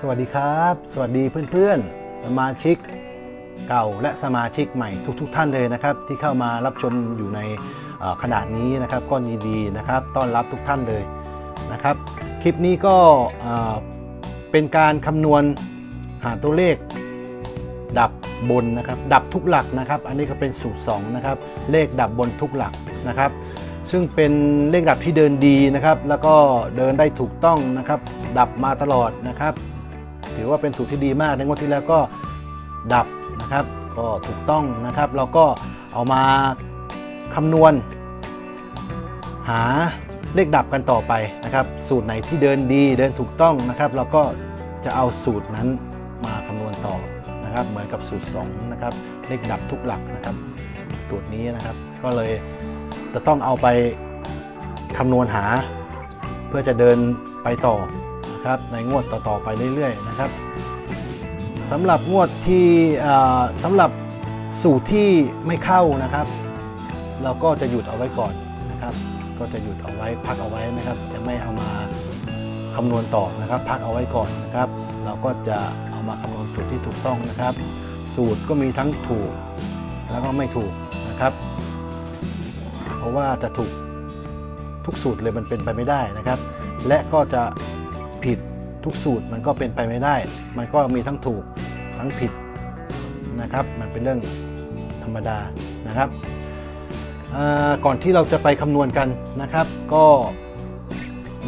สวัสดีครับ สวัสดีเพื่อนๆ สมาชิกเก่าและสมาชิกใหม่ทุกๆทท่านเลยนะครับ ที่เข้ามารับชมอยู่ในเอ่อขณะนี้นะครับก็ยินดีนะครับ ต้อนรับทุกท่านเลยนะครับ คลิปนี้ก็เอ่อเป็นการคำนวณหาตัวเลขดับบนนะครับ ดับทุกหลักนะครับ อันนี้ก็เป็นสูตร2นะครับ เลขดับบนทุกหลักนะครับ ซึ่งเป็นเลขดับที่เดินดีนะครับ แล้วก็เดินได้ถูกต้องนะครับ ดับมาตลอดนะครับ ถือว่าเป็นสูตรที่ดีมากในงวดที่แล้วก็ดับนะครับ ก็ถูกต้องนะครับ เราก็เอามาคำนวณ หาเลขดับกันต่อไปนะครับ สูตรไหนที่เดินดีเดินถูกต้องนะครับ เราก็จะเอาสูตรนั้นมาคำนวณต่อนะครับ เหมือนกับสูตร2นะครับเลขดับทุกหลักนะครับ สูตรนี้นะครับ ก็เลยจะต้องเอาไปคำนวณหา เพื่อจะเดินไปต่อ นะครับในงวดต่อๆไปเรื่อยๆนะครับสำหรับงวดที่สำหรับสูตรที่ไม่เข้านะครับ เราก็จะหยุดเอาไว้ก่อนนะครับ ก็จะหยุดเอาไว้พักเอาไว้นะครับ จะไม่เอามาคำนวณต่อนะครับ พักเอาไว้ก่อนนะครับ เราก็จะเอามาคำนวณสูตรที่ถูกต้องนะครับ สูตรก็มีทั้งถูกแล้วก็ไม่ถูกนะครับ เพราะว่าจะถูกทุกสูตรเลยมันเป็นไปไม่ได้นะครับ และก็จะ ผิดทุกสูตรมันก็เป็นไปไม่ได้ มันก็มีทั้งถูกทั้งผิดนะครับ มันเป็นเรื่องธรรมดานะครับ ก่อนที่เราจะไปคำนวณกันนะครับ ก็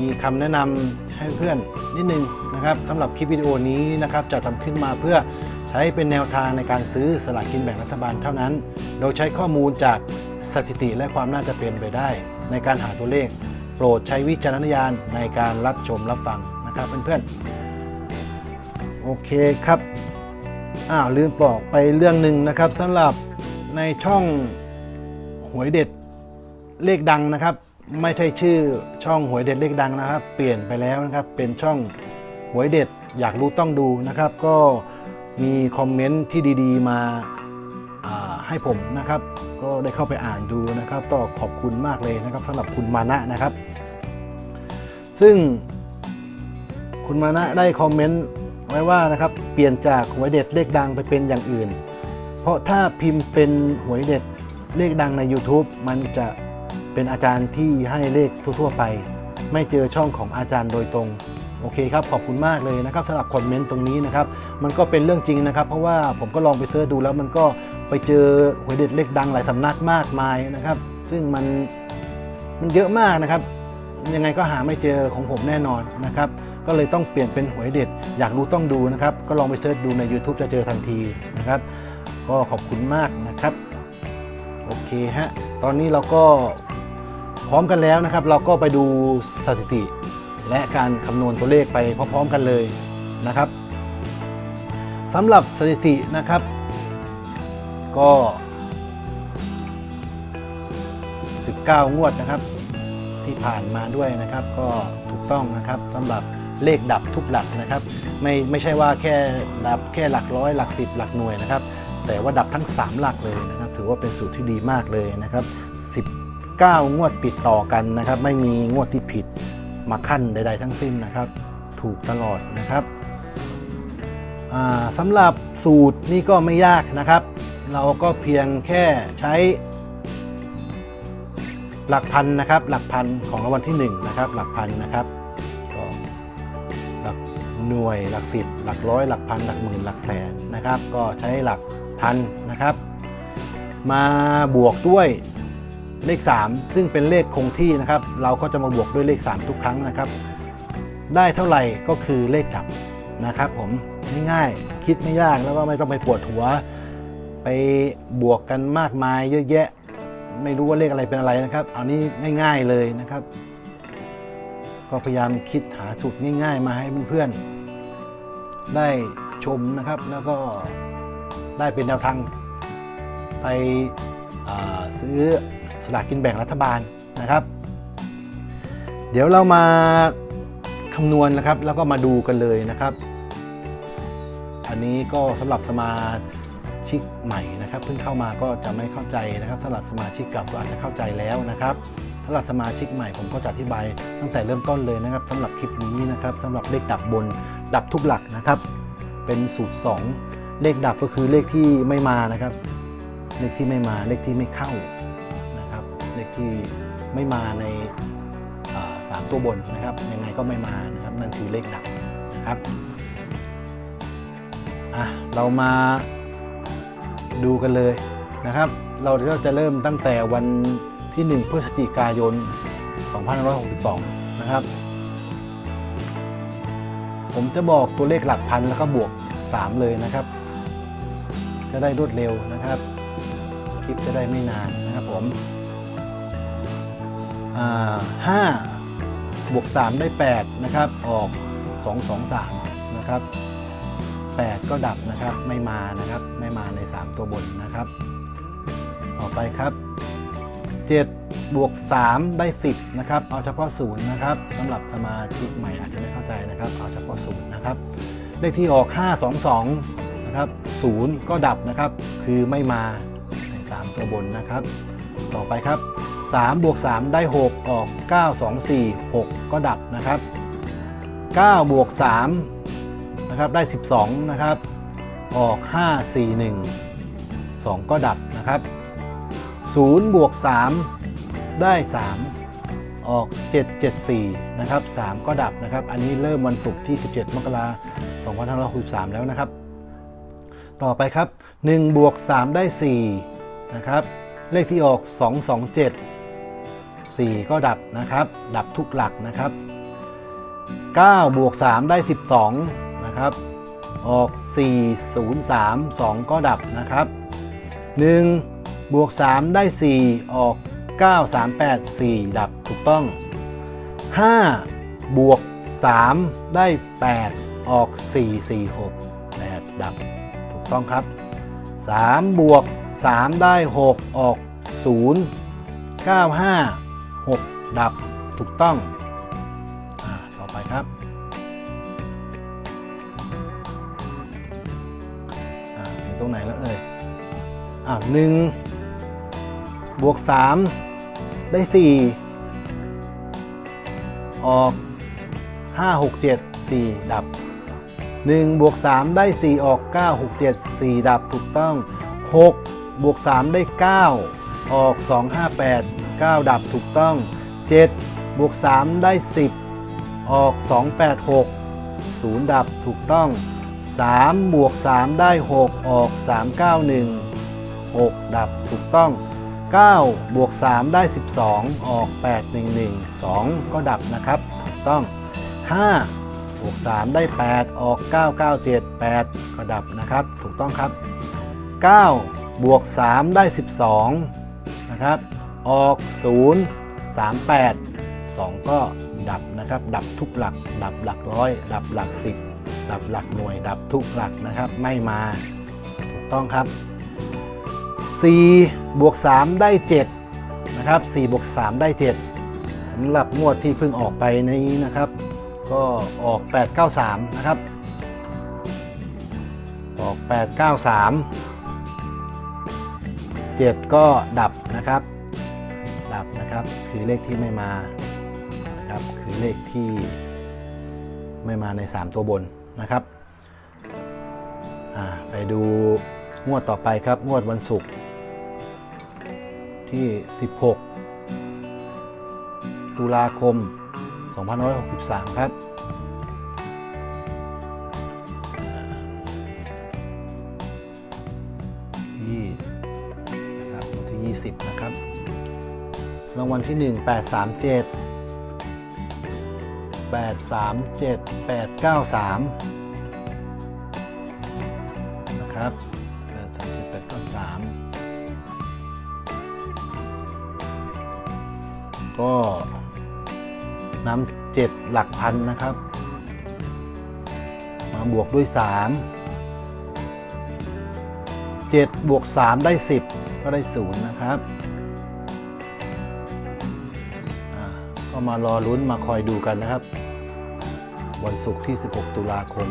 มีคำแนะนำให้เพื่อนนิดนึงนะครับสำหรับคลิปวิดีโอนี้นะครับจะทำขึ้นมาเพื่อใช้เป็นแนวทางในการซื้อสลากกินแบ่งรัฐบาลเท่านั้น โดยใช้ข้อมูลจากสถิติและความน่าจะเป็นไปได้ ในการหาตัวเลข โปรดใช้วิจารณญาณในการรับชมรับฟัง นะครับเพื่อนๆโอเคครับอ้าวลืมบอกไปเรื่องหนึ่งนะครับสำหรับในช่องหวยเด็ดเลขดังนะครับ ไม่ใช่ชื่อช่องหวยเด็ดเลขดังนะครับ เปลี่ยนไปแล้วนะครับเป็นช่องหวยเด็ดอยากรู้ต้องดูนะครับ ก็มีคอมเมนต์ที่ดีๆ มาาให้ผมนะครับ ก็ได้เข้าไปอ่านดูนะครับ ก็ขอบคุณมากเลยนะครับสำหรับคุณมานะนะครับ ซึ่ง คุณมานะได้คอมเมนต์ไว้ว่านะครับเปลี่ยนจากหวยเด็ดเลขดังไปเป็นอย่างอื่น เพราะถ้าพิมพ์เป็นหวยเด็ดเลขดังใน YouTube มันจะเป็นอาจารย์ที่ให้เลขทั่วๆไป ไม่เจอช่องของอาจารย์โดยตรงโอเคครับขอบคุณมากเลยนะครับสำหรับคอมเมนต์ตรงนี้นะครับมันก็เป็นเรื่องจริงนะครับ เพราะว่าผมก็ลองไปเสิร์ชดูแล้วมันก็ไปเจอหวยเด็ดเลขดังหลายสำนักมากมายนะครับ ซึ่งมันมันเยอะมากนะครับ ยังไงก็หาไม่เจอของผมแน่นอนนะครับก็เลยต้องเปลี่ยนเป็นหวยเด็ด อยากรู้ต้องดูนะครับ ก็ลองไปเสิร์ชดูใน YouTube จะเจอทันทีนะครับ ก็ขอบคุณมากนะครับ โอเคฮะ ตอนนี้เราก็พร้อมกันแล้วนะครับ เราก็ไปดูสถิติ และการคำนวณตัวเลขไปพร้อมๆกันเลยนะครับสำหรับสถิตินะครับ ก็ 19 งวดนะครับ ที่ผ่านมาด้วยนะครับ ก็ถูกต้องนะครับสำหรับเลขดับทุกหลักนะครับ ไม่ไม่ใช่ว่าแค่ดับแค่หลักร้อยหลักสิบหลักหน่วยนะครับ แต่ว่าดับทั้ง 3 หลักเลยนะครับ ถือว่าเป็นสูตรที่ดีมากเลยนะครับ 19 งวดติดต่อกันนะครับ ไม่มีงวดที่ผิดมาขั้นใด ๆ ทั้งสิ้นนะครับ ถูกตลอดนะครับสำหรับสูตรนี่ก็ไม่ยากนะครับ เราก็เพียงแค่ใช้ หลักพันนะครับหลักพันของรางวัลที่1นะครับหลักพันนะครับก็หลักหน่วยหลักสิบหลักร้อยหลักพันหลักหมื่นหลักแสนนะครับ ก็ใช้หลักพันนะครับ มาบวกด้วยเลข 3 ซึ่งเป็นเลขคงที่นะครับ เราก็จะมาบวกด้วยเลข 3 ทุกครั้งนะครับ ได้เท่าไหร่ก็คือเลขดับนะครับ ผมง่ายๆคิดไม่ยากแล้วก็ไม่ต้องไปปวดหัว ไปบวกกันมากมายเยอะแยะ ไม่รู้ว่าเลขอะไรเป็นอะไรนะครับ เอานี้ง่าย ๆเลยนะครับ ก็พยายามคิดหาสูตรง่าย ๆ มาให้เพื่อนๆได้ชมนะครับ แล้วก็ได้เป็นแนวทางไปซื้อสลากกินแบ่งรัฐบาลนะครับ เดี๋ยวเรามาคำนวณนะครับ แล้วก็มาดูกันเลยนะครับ อันนี้ก็สำหรับสมา ชิกใหม่นะครับ เพิ่งเข้ามาก็จะไม่เข้าใจนะครับสำหรับสมาชิกเก่าก็อาจจะเข้าใจแล้วนะครับสำหรับสมาชิกใหม่ผมก็จะอธิบายตั้งแต่เริ่มต้นเลยนะครับสำหรับคลิปนี้นะครับสำหรับเลขดับบนดับทุกหลักนะครับ เป็นสูตร 2 เลขดับก็คือเลขที่ไม่มานะครับ เลขที่ไม่มาเลขที่ไม่เข้านะครับ เลขที่ไม่มาในสามตัวบนนะครับยังไงก็ไม่มานะครับ นั่นคือเลขดับนะครับอะเรามา ดูกันเลยนะครับ เราจะเริ่มตั้งแต่วันที่ 1 พฤศจิกายน 2562 นะครับ ผมจะบอกตัวเลขหลักพันแล้วก็บวก 3 เลยนะครับ จะได้รวดเร็วนะครับ คลิปจะได้ไม่นานนะครับผมห้าบวก 3 ได้ 8 นะครับ ออก 2 2 3 นะครับ 8 ก็ดับนะครับไม่มานะครับไม่มาใน 3 ตัวบนนะครับ ต่อไปครับ 7 บวก 3 ได้ 10 นะครับ เอาเฉพาะศูนย์นะครับสำหรับสมาชิกใหม่อาจจะไม่เข้าใจนะครับ เอาเฉพาะศูนย์นะครับเลขที่ออก 522 นะครับ0ก็ดับนะครับ คือไม่มาใน 3 ตัวบนนะครับ ต่อไปครับ3บวก3ได้ 6 ออก 9 2 4 6 ก็ดับนะครับ9บวก3 นะครับได้ 12 นะครับ ออก 5 4 1 2 ก็ดับนะครับ0บวก 3 ได้ 3 ออก 7 7 4 นะครับ 3 ก็ดับนะครับ อันนี้เริ่มวันศุกร์ที่ 17 มกราคม2563 แล้วนะครับ ต่อไปครับ 1 บวก 3 ได้ 4 นะครับ เลขที่ออก 2 2 7 4 ก็ดับนะครับ ดับทุกหลักนะครับ9บวก3ได้ 12นะครับ ออก 4 0 3 2 ก็ดับนะครับ 1 บวก 3 ได้ 4 ออก 9 3 8 4 ดับถูกต้อง 5 บวก 3 ได้ 8 ออก 4 4 6 8 ดับถูกต้องครับ 3 บวก 3 ได้ 6 ออก 0 9 5 6 ดับถูกต้อง หนึ่งบวก3ได้4ออก5 6 7 4ดับ1บวก3ได้4ออก9 6 7 4ดับถูกต้อง6บวก3ได้9ออก2 5 8 9ดับถูกต้อง7บวก3ได้10ออก2 8 6 0ดับถูกต้อง 3 บวก 3 ได้ 6 ออก 3 9 1 6 ดับถูกต้อง 9 บวก 3 ได้ 12 ออก 8 1 1 2 ก็ดับนะครับ ถูกต้อง 5 บวก 3 ได้ 8 ออก 9 9 7 8 ก็ดับนะครับ ถูกต้องครับ 9 บวก 3 ได้ 12 นะครับ ออก 0 3 8 2 ก็ดับนะครับ ดับทุกหลัก ดับหลักร้อย ดับหลัก 10 ดับหลักหน่วย ดับทุกหลักนะครับ ไม่มา ถูกต้องครับ 4บวก3ได้7นะครับ4บวก3ได้7สำหรับงวดที่เพิ่งออกไปนี้นะครับ ก็ออก 893 นะครับ ออก 893 7 ก็ดับนะครับ ดับนะครับคือเลขที่ไม่มานะครับคือเลขที่ไม่มาใน 3 ตัวบนนะครับไปดูงวดต่อไปครับ งวดวันศุกร์ ที่ 16 ตุลาคม 2563 ครับ ยี่นะครับวันที่ 20 นะครับ รางวัลที่ 1 837 837 893 นะครับ นำเจ็ดหลักพันนะครับ มาบวกด้วย3 7บวก3ได้10ก็ได้0นะครับก็มารอลุ้นมาคอยดูกันนะครับ วันศุกร์ที่ 16 ตุลาคม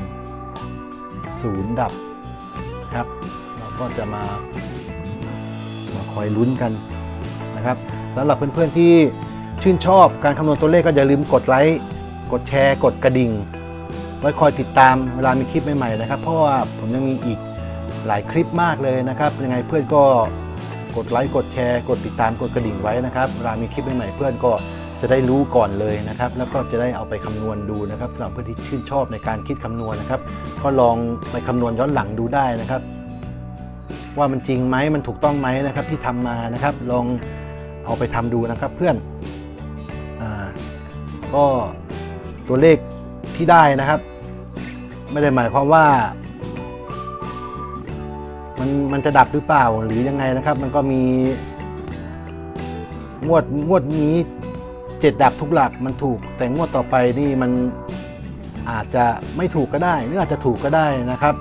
0ดับครับเราก็จะมามาคอยลุ้นกันนะครับสำหรับเพื่อนๆที่ ชื่นชอบการคำนวณตัวเลขก็อย่าลืมกดไลค์กดแชร์กดกระดิ่ง ไว้คอยติดตามเวลามีคลิปใหม่ๆนะครับ เพราะว่าผมยังมีอีกหลายคลิปมากเลยนะครับ ยังไงเพื่อนก็กดไลค์กดแชร์ กดติดตามกดกระดิ่งไว้นะครับเวลามีคลิปใหม่ๆเพื่อนก็จะได้รู้ก่อนเลยนะครับ แล้วก็จะได้เอาไปคำนวณดูนะครับสำหรับเพื่อนที่ชื่นชอบในการคิดคำนวณนะครับ ก็ลองไปคำนวณย้อนหลังดูได้นะครับ ว่ามันจริงไหมมันถูกต้องไหมนะครับที่ทำมานะครับ ลองเอาไปทำดูนะครับเพื่อน ก็ตัวเลขที่ได้นะครับ ไม่ได้หมายความว่า มันมันจะดับหรือเปล่าหรือยังไงนะครับ มันก็มีงวดงวดนี้เจ็ดดับทุกหลักมันถูก แต่งวดต่อไปนี่มันอาจจะไม่ถูกก็ได้หรืออาจจะถูกก็ได้นะครับ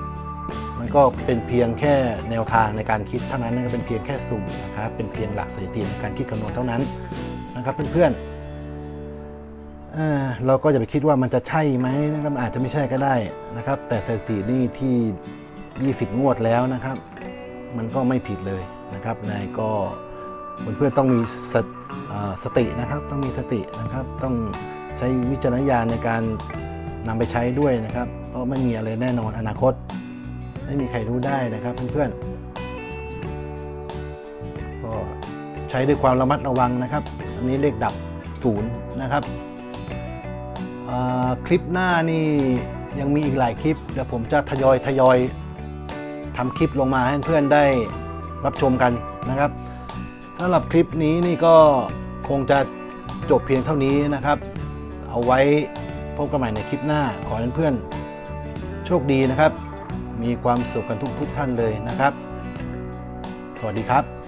มันก็เป็นเพียงแค่แนวทางในการคิดเท่านั้นนะเป็นเพียงแค่สุ่มนะครับเป็นเพียงหลักสถิติในการคิดคำนวณเท่านั้นนะครับเพื่อนๆ เราก็จะไปคิดว่ามันจะใช่ไหมนะครับอาจจะไม่ใช่ก็ได้นะครับ แต่สถิตินี่ที่ 20 งวดแล้วนะครับ มันก็ไม่ผิดเลยนะครับนายก็เพื่อนๆต้องมีสสตินะครับ ต้องมีสตินะครับ ต้องใช้วิจารณญาณในการนำไปใช้ด้วยนะครับ เพราะไม่มีอะไรแน่นอนอนาคต ไม่มีใครรู้ได้นะครับเพื่อนๆก็ใช้ด้วยความระมัดระวังนะครับ อันนี้เลขดับศูนย์นะครับ คลิปหน้านี่ยังมีอีกหลายคลิป เดี๋ยวผมจะทยอยทยอยทำคลิปลงมาให้เพื่อนได้รับชมกันนะครับสำหรับคลิปนี้นี่ก็คงจะจบเพียงเท่านี้นะครับ เอาไว้พบกันใหม่ในคลิปหน้าขอให้เพื่อนโชคดีนะครับ มีความสุขกันทุกทุกท่านเลยนะครับ สวัสดีครับ